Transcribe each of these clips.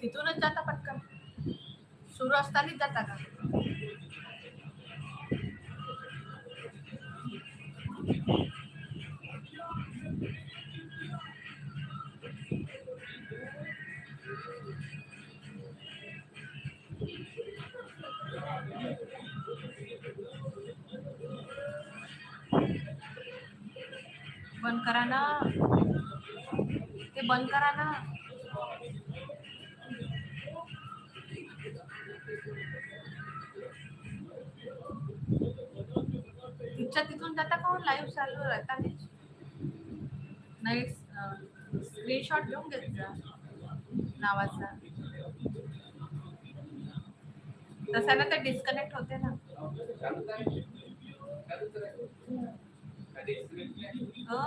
तिथूनच जाता पटकन. सुरू असतानाच जाता का? जाता का लाईव्ह चालू राहता नाही स्क्रीनशॉट घेऊन घेत नावाचा. तसं ना ते डिस्कनेक्ट होते ना. हो.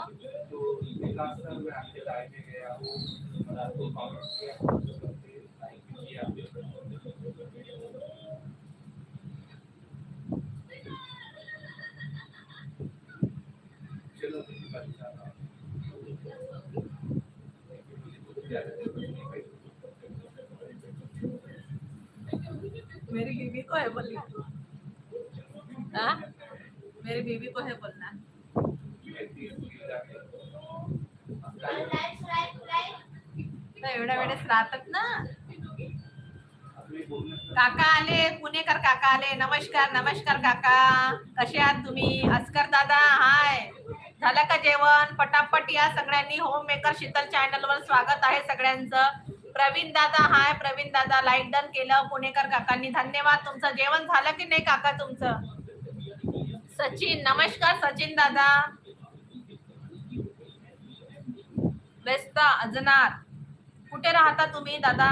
मेरी बीवी को है बोली मेरी बीवी को है बोलना। एवढ्या वेळेस राहतात ना? काका आले पुणेकर काका आले. नमस्कार नमस्कार काका. कसे आहात तुम्ही? अस्कर दादा हाय. झालं का जेवण? पटापट या सगळ्यांनी. होम मेकर शीतल चॅनल वर स्वागत आहे सगळ्यांचं. प्रवीण दादा हाय. प्रवीण दादा लाईक डन केलं. पुणेकर काकांनी धन्यवाद. तुमचं जेवण झालं की नाही काका तुमचं? सचिन नमस्कार सचिन दादा. बेस्ता अजनार. कुठे राहता तुम्ही दादा?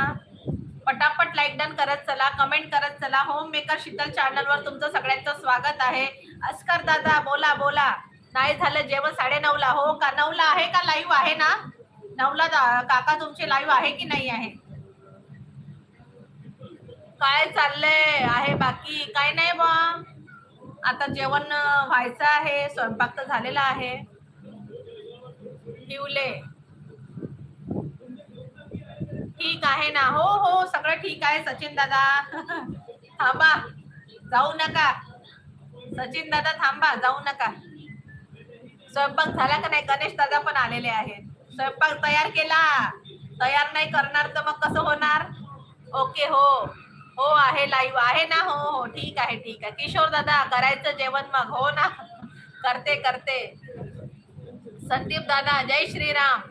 पटापट लाईक डन करत चला कमेंट करत चला. होम मेकर शीतल चॅनलवर तुमचं सगळ्यांचं स्वागत आहे. अस्कर दादा बोला बोला. नाही झालं जेवण साडे नऊला हो का? नऊला आहे का? लाईव्ह आहे ना? नऊला दा- काका तुमचे लाईव्ह आहे की नाही आहे? काय चाललंय? आहे बाकी? काय नाही बा. आता जेवण व्हायचं आहे. स्वयंपाक तर झालेला आहे. ठेवले ठीक आहे ना? हो हो सगळं ठीक आहे सचिन दादा. थांबा. जाऊ नका. सचिन दादा थांबा. जाऊ नका. स्वयंपाक झाला का नाही? गणेश दादा पण आलेले आहेत. स्वयंपाक तयार केला. तयार नाही करणार तर मग कसं होणार? ओके हो. हो आहे लाईव्ह आहे ना? हो हो. ठीक आहे ठीक आहे. किशोर दादा करायचं जेवण मग. हो ना? करते करते. संदीप दादा जय श्री राम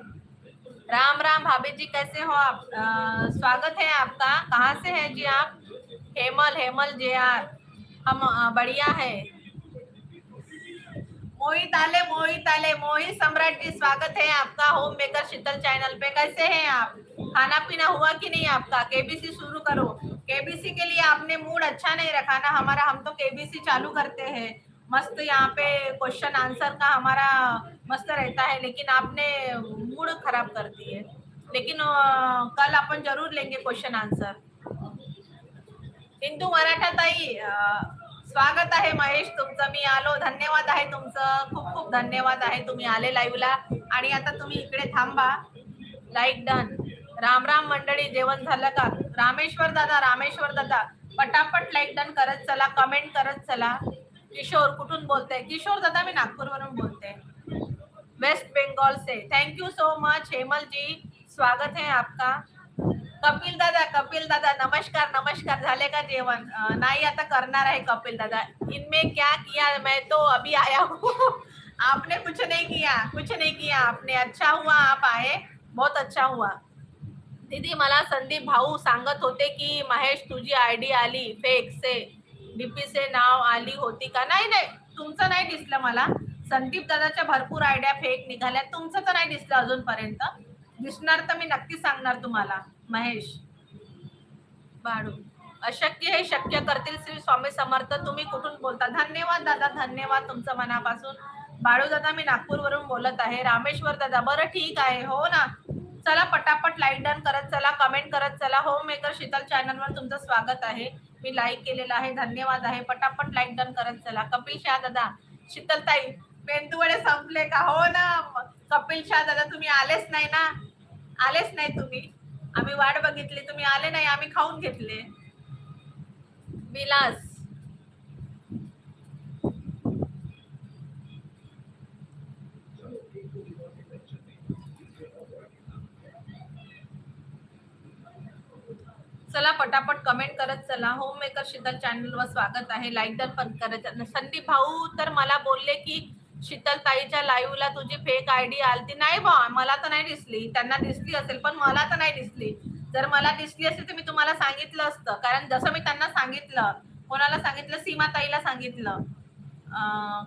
राम. राम भाभी जी कैसे हो आप? अ, स्वागत है आपका. कहाँ से है जी आप? हेमल हेमल जे आर. हम बढ़िया है. मोहित आले मोहित आले. मोहित सम्राट जी, स्वागत है आपका होम मेकर शीतल चैनल पे. कैसे हैं आप? खाना पीना हुआ कि नहीं आपका? केबीसी शुरू करो. केबीसी के लिए आपने मूड अच्छा नहीं रखा ना हमारा? हम तो केबीसी चालू करते हैं. मस्त यहाँ पे क्वेश्चन आंसर का हमारा मस्त रहता है, लेकिन आपने मूड खराब कर दिए लेकिन कल अपन ज़रूर लेंगे क्वेश्चन आंसर हिंदू मराठा ताई स्वागत आहे महेश तुमचं. मी आलो. धन्यवाद आहे तुमचं. खूप खूप धन्यवाद आहे तुम्ही आले लाईव्हला आणि आता तुम्ही इकडे थांबा. लाईक डन राम राम मंडळी जेवण झालं का? रामेश्वर दादा रामेश्वर दादा. पटापट लाईक डन करत चला. कमेंट करत चला. किशोर कुठून बोलते किशोर दादा मी नागपूरवरून बोलते. Waste Bengal say. Thank you so much Hemal ji स्वागत है आपका. कपिल दादा कपिल दादा नमस्कार नमस्कार. झाले का जेवण? नाही आता करणार आहे कपिल दादा. इनमें क्या किया? मैं तो अभी आया हूँ. आपने कुछ नहीं किया कुछ नहीं किया. आपने अच्छा हुआ आप आए. बहुत अच्छा हुआ. दीदी मला संदीप भाऊ सांगत होते की महेश तुझी आयडी आली फेक से. डीपी से नाव आली होती का? नाही नाही. तुमचं नाही दिसलं मला. संदीप दादाच्या भरपूर आयडिया फेक निघाल्या. तुमचं तर नाही दिसलं अजूनपर्यंत. दिसणार तर मी नक्की सांगणार तुम्हाला. महेश. बाळू. अशक्य हे शक्य करतील श्री स्वामी समर्थ. तुम्ही कुठून बोलता? धन्यवाद दादा धन्यवाद तुमचं मनापासून. बाळू दादा मी नागपूरवरून बोलत आहे. रामेश्वर दादा बरं ठीक आहे हो ना? चला पटापट लाईक डन करत चला कमेंट करत चला. होम मेकर शीतल चॅनलवर तुमचं स्वागत आहे. मी लाईक केलेलं आहे धन्यवाद आहे. पटापट लाईक डन करत चला. कपिल शाह दादा शीतलताई मेंदूवडे संपले का? हो ना? कपिल शाह दादा तुम्ही आलेच नाही ना? आलेच नाही तुम्ही. आम्ही वाट बघितली तुम्ही आले नाही आम्ही खाऊन घेतले. विलास चला पटापट कमेंट करत चला. होम मेकर शीतल चॅनलवर स्वागत आहे. लाईक डन पण करत. संदीप भाऊ तर मला बोलले की शीतल ताईच्या लाईव्हला तुझी फेक आयडी आलती. नाही बा मला तर नाही दिसली. त्यांना दिसली असेल पण मला तर नाही दिसली. जर मला दिसली असेल तर मी तुम्हाला सांगितलं असतं. कारण जसं मी त्यांना सांगितलं कोणाला सांगितलं? सीमा ताईला सांगितलं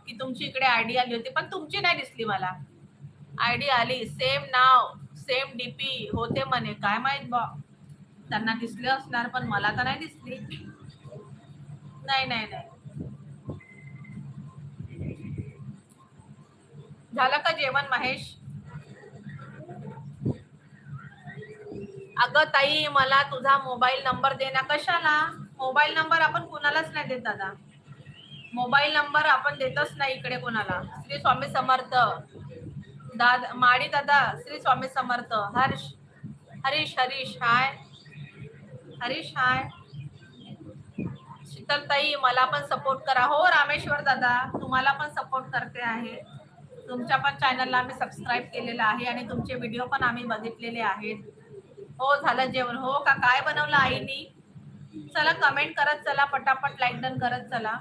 की तुमची इकडे आयडी आली होती पण तुमची नाही दिसली मला. आयडी आली. सेम नाव सेम डीपी होते म्हणे. काय माहीत बा त्यांना दिसले असणार पण मला तर नाही दिसली. नाही नाही नाही. झालं का जेवण महेश? अगं ताई मला तुझा मोबाईल नंबर दे ना. कशाला? मोबाईल नंबर आपण कुणालाच नाही देत दादा. मोबाईल नंबर आपण देतच नाही इकडे कोणाला. श्री स्वामी समर्थ. दादा माडी दादा श्री स्वामी समर्थ. हर्ष हरीश हरीश हाय. हरीश हाय. शीतलताई मला पण सपोर्ट करा. हो रामेश्वर दादा तुम्हाला पण सपोर्ट करते आहे. तुमच्या पण चॅनलला आम्ही सबस्क्राईब केलेलं आहे आणि तुमचे व्हिडिओ पण आम्ही बघितलेले आहेत. हो झालं जेवण. हो का? काय बनवलं आईनी? चला कमेंट करत चला पटापट लाईक डन करत चला.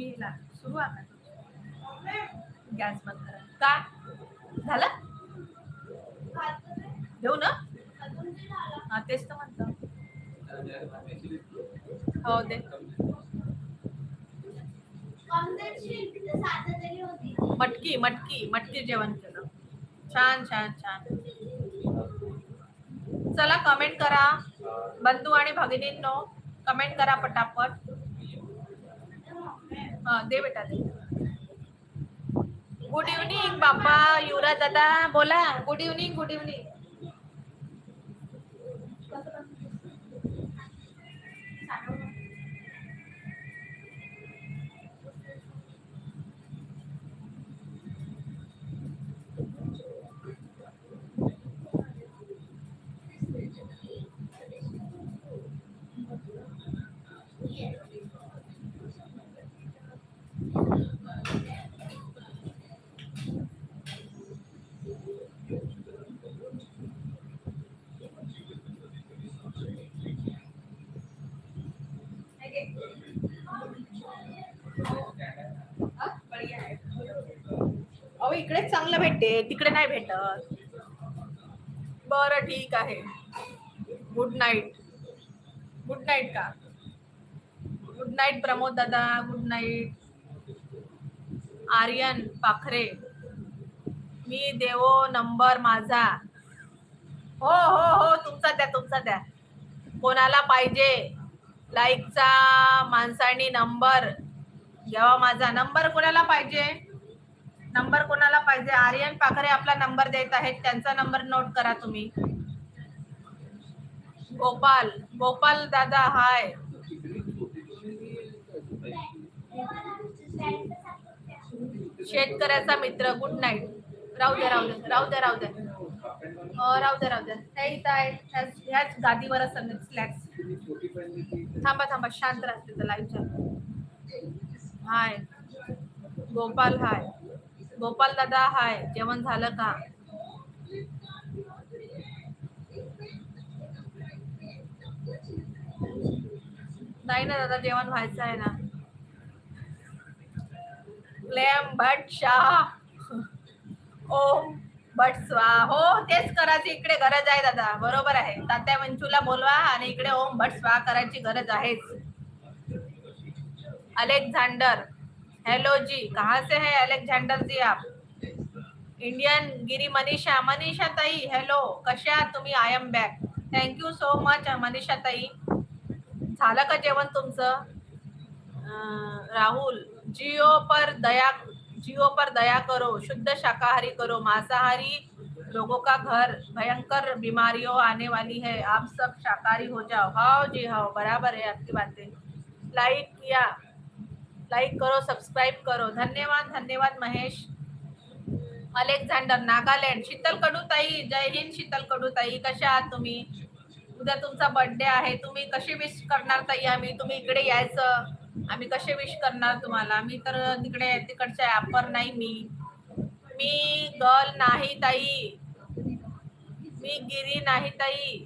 तुम्ही सुरू गॅस बंद करा. का? झालं? घेऊ ना? हा तेच तर म्हणत. हो दे. मटकी मटकी मटकी जेवण केलं. छान छान छान. चला कमेंट करा. बंधू आणि भगिनींनो कमेंट करा पटापट. दे बेटा दे. गुड इव्हनिंग बाप्पा युवराज दादा बोला. गुड इव्हनिंग गुड इव्हनिंग इकडेच भेटते तिकडे नाही भेटत. बरं ठीक आहे. गुड नाईट गुड नाईट का? गुड नाईट प्रमोद दादा. गुड नाईट आर्यन पाखरे. मी देवो नंबर माझा. हो हो हो तुमचा द्या तुमचा द्या. कोणाला पाहिजे? लाईकचा माणसानी नंबर घ्यावा माझा. नंबर कोणाला पाहिजे? नंबर कोणाला पाहिजे? आर्यन पाखरे आपला नंबर देत आहेत. त्यांचा नंबर नोट करा तुम्ही. गोपाल गोपाल दादा हाय शेतकऱ्याचा मित्र गुड नाईट राहू द्या राहू द्या राहू द्या राहू द्या राहू द्या राहू द्या त्या इथं आहे ह्याच- ह्याच गादीवरच स्लॅक्स थांबा थांबा. शांत राहते तर live hi Gopal hi Gopal दादा हाय. जेवण झालं का? नाही ना दादा जेवण व्हायचं आहे ना. क्लेम भट शाह. ओम भट स्वा हो तेच करायची इकडे गरज आहे दादा. बरोबर आहे. तात्या मंचूला बोलवा आणि इकडे ओम भट स्वा करायची गरज आहेच. अलेक्झांडर. हेलो जी कहाँ से है अलेक्झांडर जी आप? इंडियन गिरी मनीषा मनीषा ताई हॅलो कशा तुम्ही? I am back thank you so much Manisha ताई. झालं का जेवण तुमचं? राहुल जिओ पर दया जिओ पर दया करो शुद्ध शाकाहारी करो मांसाहारी लोगों का घर भयंकर बीमारियों आने वाली है आप सब शाकाहारी हो जाओ। हाओ जी हाओ बराबर है आपकी बातें। लाइक किया। लाइक करो सब्सक्राइब करो. धन्यवाद धन्यवाद महेश. अलेक्झांडर नागालँड. शीतल कडूताई जय हिंद शीतल कडूताई कशा आहात तुम्ही? उद्या तुमचा बर्थडे आहे. तुम्ही कशी विश करणार ताई आम्ही? तुम्ही इकडे यायचं. आम्ही कसे विश करणार तुम्हाला? मी तर तिकडे तिकडच्या ॲपर नाही मी. मी गर्ल नाही ताई. मी गिरी नाही ताई.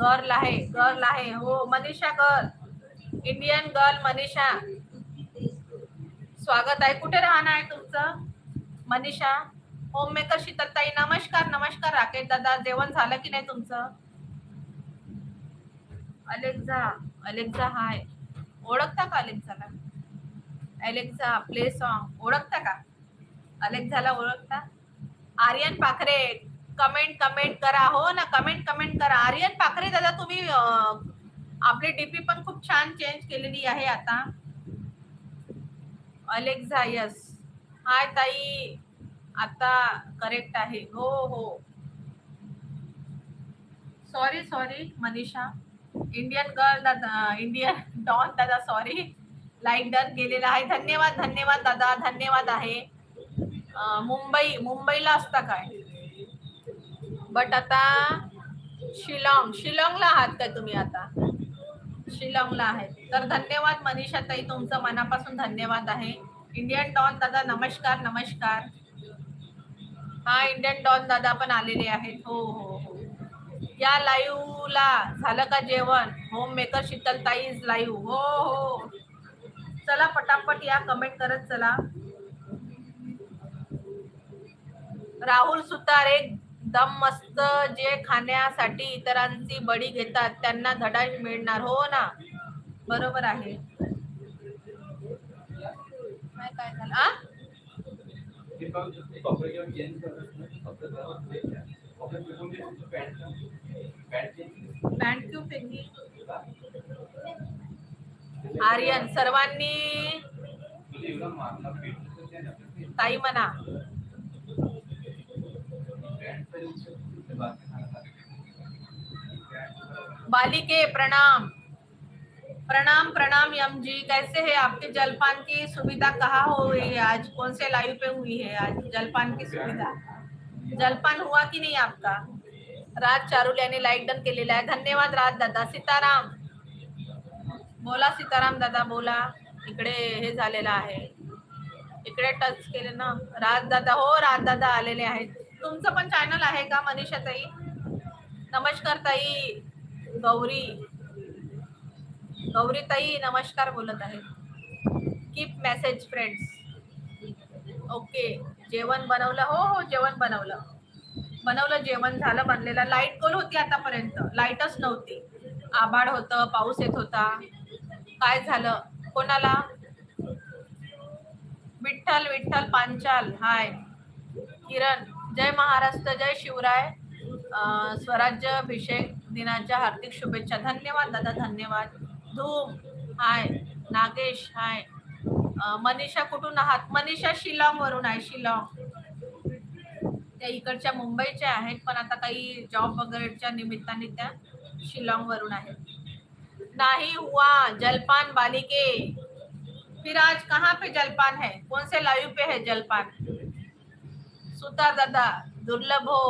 गर्ल आहे गर्ल आहे. हो Manisha girl Indian girl Manisha. स्वागत आहे. कुठे राहणं आहे तुमचं? मनीषा. होममेकर शीतलताई नमस्कार नमस्कार. राकेश दादा जेवण झालं की नाही तुमचं? Alexa Alexa hi. ओळखता का अलेक्झाला? अलेक्झा प्ले सॉन्ग ओळखता का? अलेक्झाला ओळखता? आर्यन पाखरे कमेंट कमेंट करा. हो ना कमेंट कमेंट करा. आर्यन पाखरे दादा तुम्ही आपली डीपी पण खूप छान चेंज केलेली आहे आता. अलेक्झा यस हाय ताई. आता करेक्ट आहे. हो हो. Sorry sorry Manisha. Indian girl दादा इंडियन डॉन दादा सॉरी लाईक डन गेलेला आहे. धन्यवाद धन्यवाद दादा धन्यवाद आहे. मुंबई मुंबईला असता काय? बट आता शिलाँग शिलाँगला आहात काय तुम्ही आता? शिलाँगला आहेत. तर धन्यवाद मनीषा ताई तुमचं मनापासून धन्यवाद आहे. इंडियन डॉन दादा नमस्कार नमस्कार. हा इंडियन डॉन दादा पण आलेले आहेत. हो हो हो. या लाईव्हला झालं का जेवण? Home maker Sheetal is live हो हो. चला पटापट या कमेंट करत चला. राहुल सुतार एक दम मस्त जे खाण्यासाठी इतरांची बळी घेतात त्यांना धडा मिळणार. हो ना? बरोबर आहे. काय झालं? आर्यन सर्वांनी ताई म्हणा. बालिके, प्रणाम। प्रणाम प्रणाम यम जी कैसे है आपके जलपान की सुविधा? कहाँ हो? हुई है आज कौन से लाइव पे हुई है आज जलपान की सुविधा? जलपान हुआ कि नहीं आपका? राज चारुल यांनी लाईक डन केलेला आहे धन्यवाद राज दादा। सीताराम। बोला, सीताराम दादा, बोला। इकडे हे झालेलं आहे। इकडे टच केले ना। राज दादा, हो राज दादा आलेले आहेत. तुमचं पण चॅनल आहे का मनीषा ताई नमस्कार ताई गौरी. गौरी ताई नमस्कार बोलत आहे कीप मेसेज फ्रेंड्स ओके जेवण बनवलं? हो हो जेवण बनवलं. बनवलं जेवण झालं बनलेलं. लाइट कोल होती आतापर्यंत? लाईटच नव्हती. आभाळ होतं पाऊस येत होता. काय झालं? कोणाला? विठ्ठल विठ्ठल पांचाल. हाय किरण. जय महाराष्ट्र जय शिवराय. स्वराज्य अभिषेक दिनाच्या हार्दिक शुभेच्छा. धन्यवाद दादा धन्यवाद. धूम हाय. नागेश हाय. मनीषा कुठून आहात? मनीषा शिलाँग वरून आहे शिलाँग. त्या इकडच्या मुंबईच्या आहेत पण आता काही जॉब वगैरेच्या निमित्ताने त्या शिलाँग वरून आहेत. नाही हुआ जलपान बालिके. फिर आज कहाँ पे जलपान है? कौन से लाइव पे है जलपान? सुता दादा दुर्लभो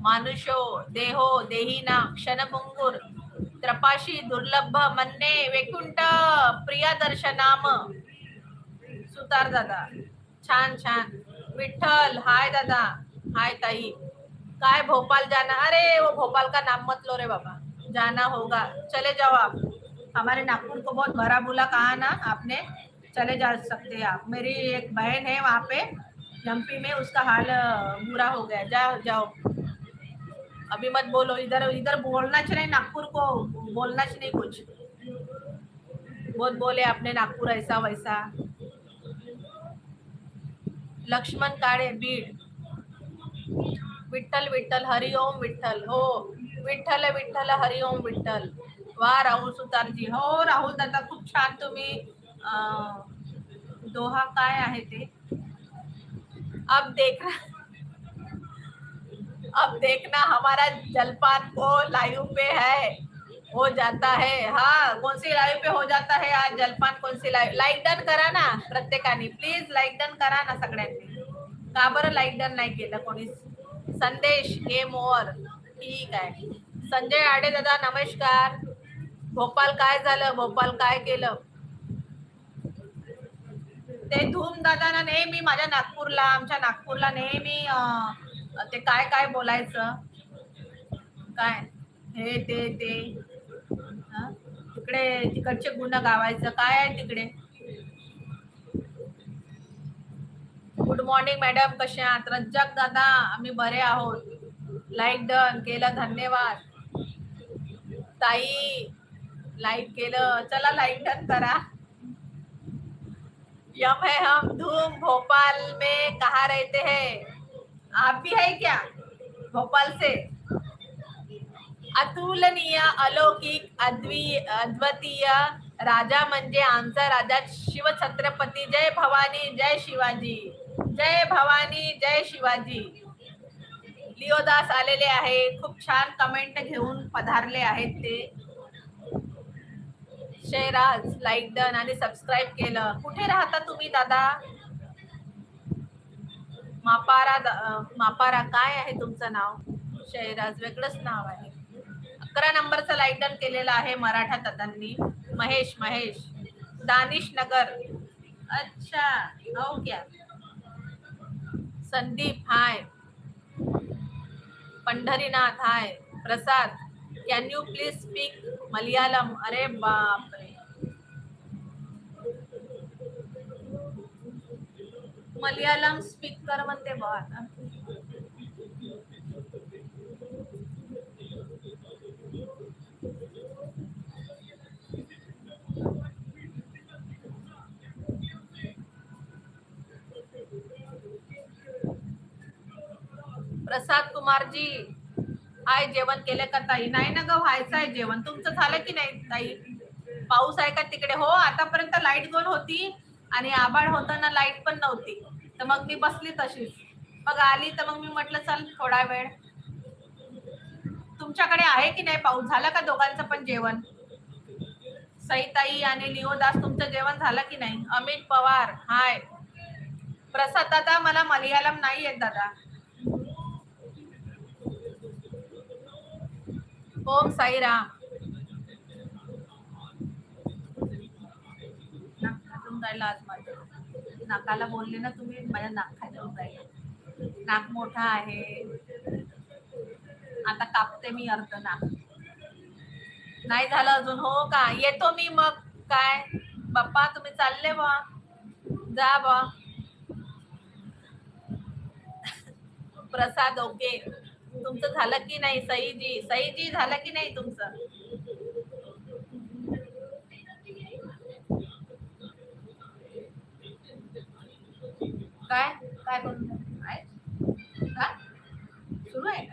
मानुषो देहो देहीना क्षणभंगुर त्रपाशी दुर्लभ मन्ने वैकुंठ प्रिया दर्शनाम सुतार दादा छान छान विठ्ठल हाय दादा हाय ताई काय भोपाल जाना अरे वो भोपाल का नाम मत लो रे बाबा जाना होगा चले जाओ आप हमारे नागपुर को बहुत भरा बुला कहा ना आपने चले जा सकते हैं आप मेरी एक बहन है वहाँ पे एमपी में उसका हाल बुरा हो गया। जाओ जाओ। अभी मत बोलो, इधर इधर बोलना चाहिए नागपुर को बोलना चाहिए कुछ। बहुत बोले आपने नागपुर ऐसा वैसा। लक्ष्मण काळे बीड। विठ्ठल विठ्ठल हरिओम विठ्ठल। हो, विठ्ठल विठ्ठल हरिओम विठ्ठल। वा राहुल सुतारजी हो, राहुल दादा, खूप छान तुम्ही दोहा काय आहे ते? अब देखना अब देखना हमारा जलपान को लाइव पे है हो जाता है। हाँ कौन सी लाईव्ह पे हो जाता है आज जलपान? कौन सी लाईव्ह लाईक डन करा ना प्रत्येकाने प्लीज लाईक डन करा ना सगळ्यांनी। का बरं लाईक डन नाही केलं कोणी? संदेश गेम ओवर ठीक आहे. संजय आडे दादा नमस्कार. भोपाल काय झालं? भोपाल काय केलं? ते धूम दादा ना नेहमी माझ्या नागपूरला आमच्या नागपूरला नेहमी ते काय काय बोलायचं? काय? हे ते ते. तिकडे तिकडचे गुण गावायचं. काय आहे तिकडे? गुड मॉर्निंग मॅडम कसे आहात? रज्जक दादा आम्ही बरे आहोत. लाईक डन केलं धन्यवाद. ताई लाईक केलं. चला लाईक डन करा. यम है हम धूम भोपाल में कहा रहते हैं? आप भी है क्या भोपाल से? अतुलनीय, अलौकिक, अद्वि, अद्वितीय राजा म्हणजे आमचा राजा शिवछत्रपती. जय भवानी, जय शिवाजी. जय भवानी, जय शिवाजी. लिओदास आलेले आहे. खूप छान कमेंट घेऊन पधारले आहेत ते. शेराज लाईक डन आणि सबस्क्राईब केलं. कुठे राहता तुम्ही दादा? मापारा दा, मापारा काय आहे तुमचं नाव? शहराज वेगळंच नाव आहे. अकरा नंबरचं लाईक डन केलेलं आहे मराठा दादांनी. महेश महेश. दानिश नगर. अच्छा हो क्या. Sandeep hi Pandharinath hi Prasad. Can you please speak Malayalam अरे बापरे मलयालम स्पीक कर म्हणते बा आता प्रसाद कुमारजी हाय जेवण केलं का ताई? नाही ना ग व्हायचं आहे जेवण. तुमचं झालं की नाही ताई? पाऊस आहे का तिकडे? हो आतापर्यंत लाइट गोल होती आणि आबाळ होतं ना लाइट पण नव्हती. तर मग मी बसली तशीच. मग आली तर मग मी म्हटलं चल थोडा वेळ. तुमच्याकडे आहे की नाही पाऊस? झाला का दोघांचं पण जेवण? सईताई आणि लिओदास तुमचं जेवण झालं की नाही? अमित पवार हाय. प्रसाद दादा मला मलयालम नाही येत दादा. ओम साईराम नाक आज नाकाला बोलले ना तुम्ही माझ्या नाक खाजून राहिलं नाक मोठा आहे. आता कापते मी अर्ध नाक. नाही झालं अजून हो का? येतो मी मग. काय? बाप्पा तुम्ही चालले बा जा बा प्रसाद ओके. तुमचं झालं की नाही? सईजी सईजी झालं की नाही तुमचं? काय? काय सुरू आहे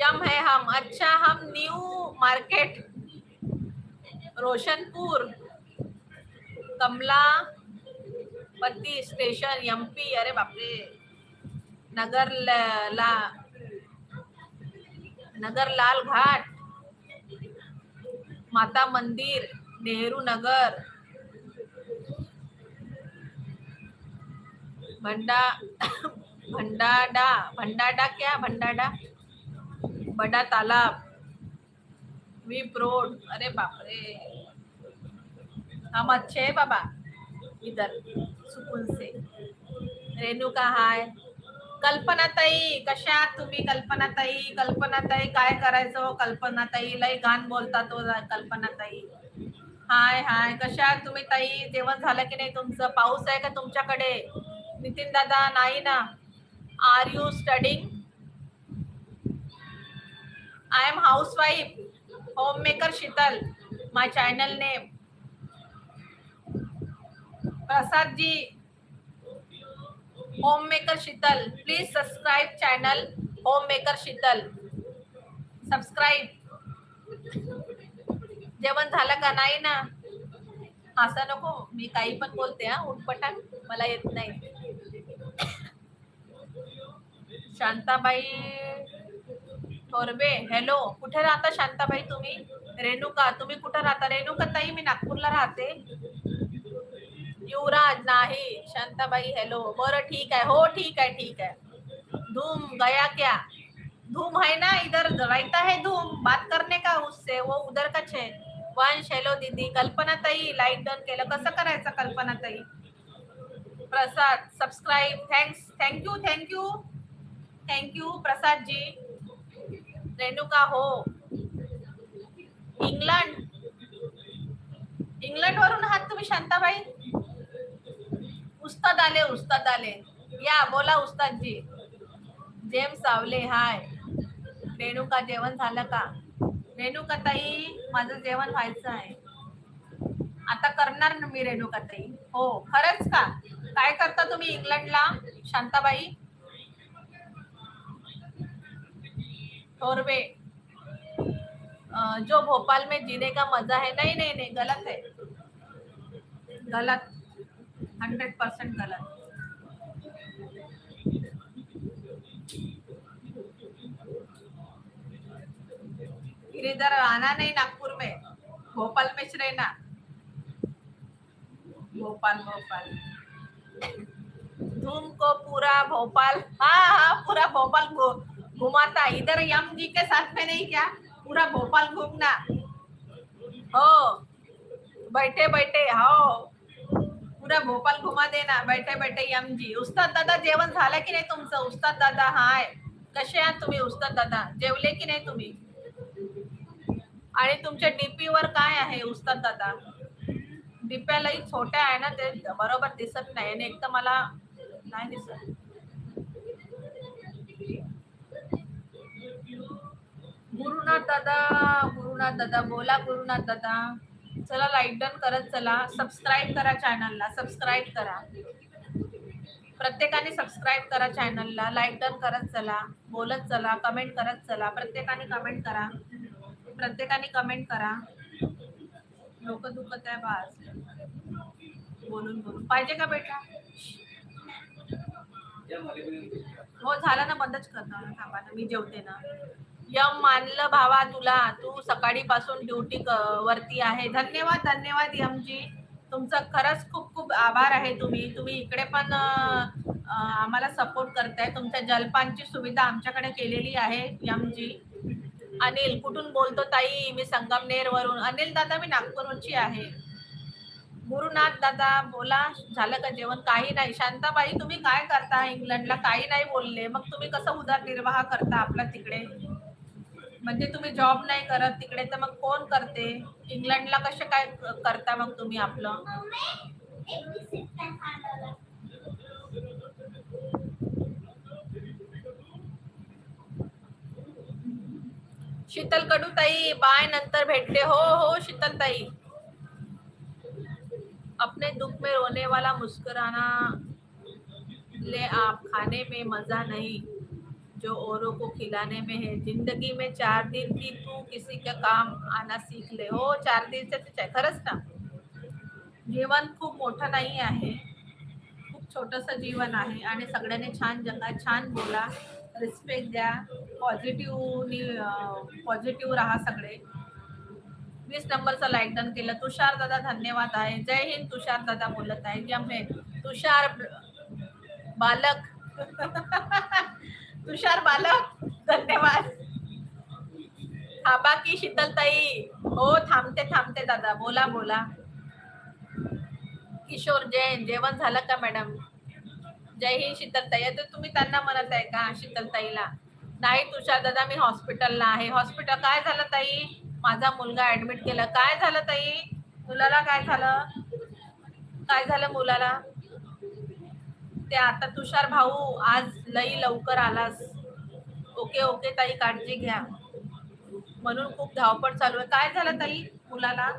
यम है हम अच्छा हम न्यू मार्केट. रोशनपुर कमला पत्ती स्टेशन एमपी अरे बापरे. नगर ल- नगर लाल घाट, माता मंदिर, नेहरू नगर, भंडा, भंडाडा भंडाडा क्या, भंडाडा? बड़ा तालाब, वीप रोड, अरे बापरे। हम अच्छे है बाबा, इधर, सुकून से। रेणुका हाय कल्पनाताई कशा तुम्ही? कल्पनाताई कल्पनाताई काय करायचं हो? कल्पनाताई लय घाण बोलता तो कल्पनाताई. हाय हाय. कशा तुम्ही ताई? जेवण झालं की नाही तुमचं? पाऊस आहे का तुमच्याकडे? नितीन दादा नाही ना. Are you studying I am house wife home maker Sheetal my channel name Prasad ji home maker Sheetal please subscribe channel home maker Sheetal subscribe जेवण झालं का? नाही ना. असं नको. मी काही पण बोलते हा. उठपटाक मला येत नाही. शांताबाई थोरबे हॅलो कुठे राहता शांताबाई तुम्ही? रेणुका. तुम्ही कुठे राहता? रेणुका ताई मी नागपूरला राहते. युवराज नाही शांताबाई हॅलो बरं ठीक आहे. हो ठीक आहे ठीक आहे. धूम गया क्या? धूम है ना इधर? रहता है धूम? बात करने का उससे? वो उधर का छे। वंश हॅलो दीदी. कल्पना ताई लाइट डन केलं. कसं करायचं कल्पना ताई? Prasad subscribe thanks thank you thank you thank you Prasad ji. Renuka हो. इंग्लंड. इंग्लंड वरून आहात तुम्ही शांताबाई? उस्ताद आले उस्ताद आले. या बोला उस्ताद जी जेम सावले हाय. रेणुका जेवण झालं का? रेणुका ताई माझं जेवण व्हायचं आहे. आता करणार ना मी रेणुका ताई? हो खरंच का? काय करता तुम्ही इंग्लंडला शांताबाई? थोरवे. जो भोपाल में जीने का मजा है. नहीं नहीं नहीं गलत है. गलत. हंड्रेड परसेंट गलत। फिर इधर आना नहीं नागपुर में, भोपाल में ही रहना। भोपाल भोपाल। धूम को पूरा भोपाल हाँ हाँ पूरा भोपाल घुमाता। इधर यम जी के साथ में नहीं क्या? पूरा भोपाल घूमना। हो, बैठे बैठे, हो। पूरा भोपाल घुमा देना बैठे बैठे यम जी उस्ताद दादा जेवण झालं की नाही तुमचं? उस्ताद दादा हाय. कसे आहात तुम्ही उस्ताद दादा? जेवले की नाही तुम्ही? आणि तुमच्या डीपी वर काय आहे उस्ताद दादा? डीप्या लई छोट्या आहे ना ते बरोबर दिसत नाही. आणि एक तर मला नाही दिसत. गुरुनाथ दादा गुरुनाथ दादा बोला गुरुनाथ दादा. चला लाईक डन करत चला. सबस्क्राईब करा चॅनलला सबस्क्राईब करा. प्रत्येकाने सबस्क्राईब करा चॅनलला लाईक डन करत चला. बोलत चला. कमेंट करत चला. प्रत्येकाने कमेंट करा. प्रत्येकाने कमेंट करा. डोकं दुखत आहे बाज. बोलून बोलून. पाहिजे का बेटा? हो झालं ना बंदच करणार. थांबा ना मी जेवते ना. यम मानलं भावा तुला. तू सकाळी पासून ड्युटी वरती आहे. धन्यवाद धन्यवाद यम जी तुमचं खरंच खूप खूप आभार आहे तुम्ही. तुम्ही इकडे पण आम्हाला सपोर्ट करताय. तुमच्या जलपानची सुविधा आमच्याकडे केलेली आहे यम जी अनिल कुठून बोलतो ताई? मी संगमनेर वरून अनिल दादा मी नागपूरची आहे. गुरुनाथ दादा बोला. झालं का जेवण? काही नाही. शांताबाई तुम्ही काय करता? इंग्लंडला काही नाही बोलले. मग तुम्ही कसं उदरनिर्वाह करता आपला तिकडे? म्हणजे तुम्ही जॉब नाही करत, तिकडे तर मग कोण करते? इंग्लंडला कसे काय करता मग तुम्ही आपलं? शीतल कडू ताई, बाय, नंतर भेटते. हो हो, शीतल ताई. अपने दुख में रोने वाला मुस्कुराना ले आप, खाने में मज़ा नहीं। जो औरों को खिलाने में है। ज़िंदगी में चार दिन की तू किसी का काम आना सीख ले। हो, चार दिवसाचीच आहे खरंच ना। जीवन खूप मोठं नाही आहे। खूप छोटंसं जीवन आहे आणि सगळ्यांनी छान जगा, छान बोला रिस्पेक्ट द्या पॉझिटिव्ह पॉझिटिव्ह राहा सगळे. वीस नंबरचा लाईक डन केलं. तुषार दादा धन्यवाद आहे. जय हिंद, तुषार दादा बोलत आहे. जम हे तुषार बालक. तुषार बालक धन्यवाद. थांबा की शीतलताई. हो थांबते थांबते दादा. बोला बोला. किशोर जैन जेवण झालं का मॅडम? जय हिंद शीतलताई. तर तुम्ही त्यांना म्हणत आहे का शीतलताईला? नाही तुषार दादा मी हॉस्पिटलला आहे. हॉस्पिटल काय झालं ताई? माझा मुलगा ऍडमिट केला. काय झालं ताई? मुलाला काय झालं? काय झालं मुलाला? ते आता तुषार भाऊ आज लई लवकर आलास. ओके ओके ताई काळजी घ्या. म्हणून खूप धावपळ चालू आहे. काय झालं ताई मुलाला?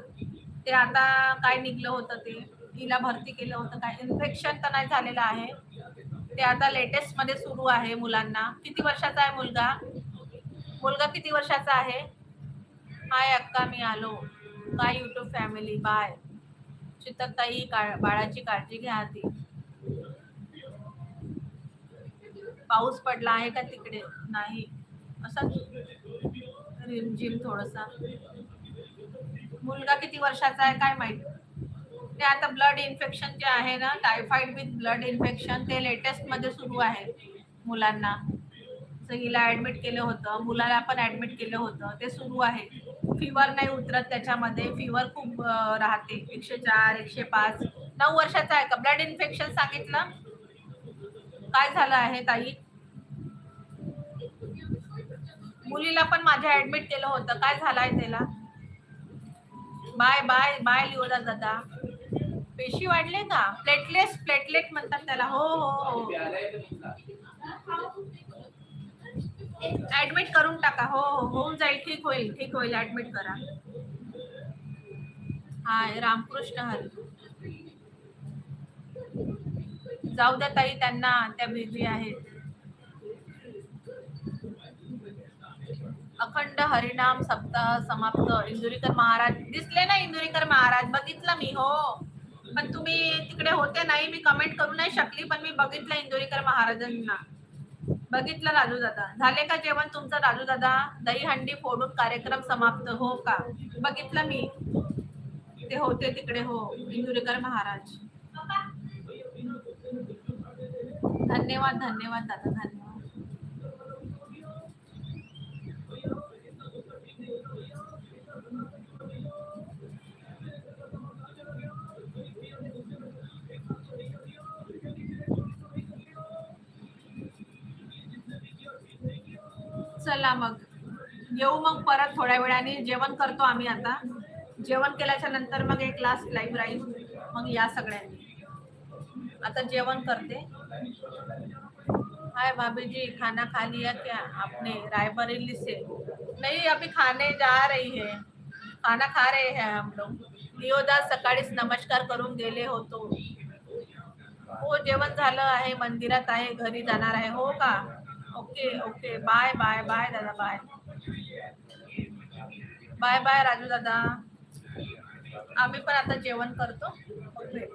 ते आता काय निघलं होतं ते? तिला भरती केलं होतं. काय इन्फेक्शन तर नाही झालेलं आहे. ते आता लेटेस्टमध्ये सुरू आहे मुलांना. किती वर्षाचा आहे मुलगा? मुलगा किती वर्षाचा आहे? हाय अक्का मी आलो. काय युट्यूब फॅमिली बाय. चितकताई का बाळाची काळजी घ्या आधी. पाऊस पडला आहे का तिकडे? नाही. असाच रिमझिम थोडासा. मुलगा किती वर्षाचा आहे काय माहीत? ते आता ब्लड इन्फेक्शन जे आहे ना टायफॉइड विथ ब्लड इन्फेक्शन ते लेटेस्टमध्ये सुरू आहे मुलांना. तर हिला ऍडमिट केलं होतं मुलाला पण ऍडमिट केलं होतं ते सुरू आहे. फिवर नाही उतरत त्याच्यामध्ये. फिवर खूप राहते. एकशे चार एकशे पाच. नऊ वर्षाचा आहे का? ब्लड इन्फेक्शन सांगितलं? काय झालं आहे ताई? मुलीला पण माझ्या ऍडमिट केलं होतं. काय झालंय त्याला? बाय बाय बाय लिओदा दादा. पेशी वाढले का? प्लेटलेस प्लेटलेट म्हणतात त्याला. हो हो हो. ऍडमिट करून टाका. हो हो होऊन जाईल. ठीक होईल ठीक होईल. ऍडमिट करा. हाय रामकृष्ण हरी. जाऊ द्या ताई त्यांना त्या बिझी आहेत अखंड हरिनाम सप्ताह समाप्त. इंदुरीकर महाराज दिसले ना इंदुरीकर महाराज? बघितलं मी हो. पण तुम्ही तिकडे होते नाही मी कमेंट करू नाही शकली पण मी बघितलं इंदुरीकर महाराजांना. बघितलं राजू दादा झाले का जेवण तुमचं राजू दादा दहीहंडी फोडून कार्यक्रम समाप्त हो का? बघितलं मी. ते होते तिकडे हो इंदुरीकर महाराज. धन्यवाद धन्यवाद दादा धन्यवाद. चला मग. येऊ मग परत थोड्या वेळाने. जेवण करतो आम्ही आता. जेवण केल्याच्यानंतर मग एक लास्ट लाईव्ह राहील. मग या सगळ्यांनी. आता जेवण करते. हाय भाभी जी खाना खा लिया क्या? आपने रायबरेली से। नहीं अभी खाने जा रही है। खाना खा रहे हैं हम लोग। लिओदास सकाळीच नमस्कार करून गेले होतो। हो जेवण झालं आहे मंदिरात आहे घरी जाणार आहे. हो का? Okay okay. Bye bye bye दादा बाय. बाय बाय राजू दादा. आम्ही पण आता जेवण करतो. ओके.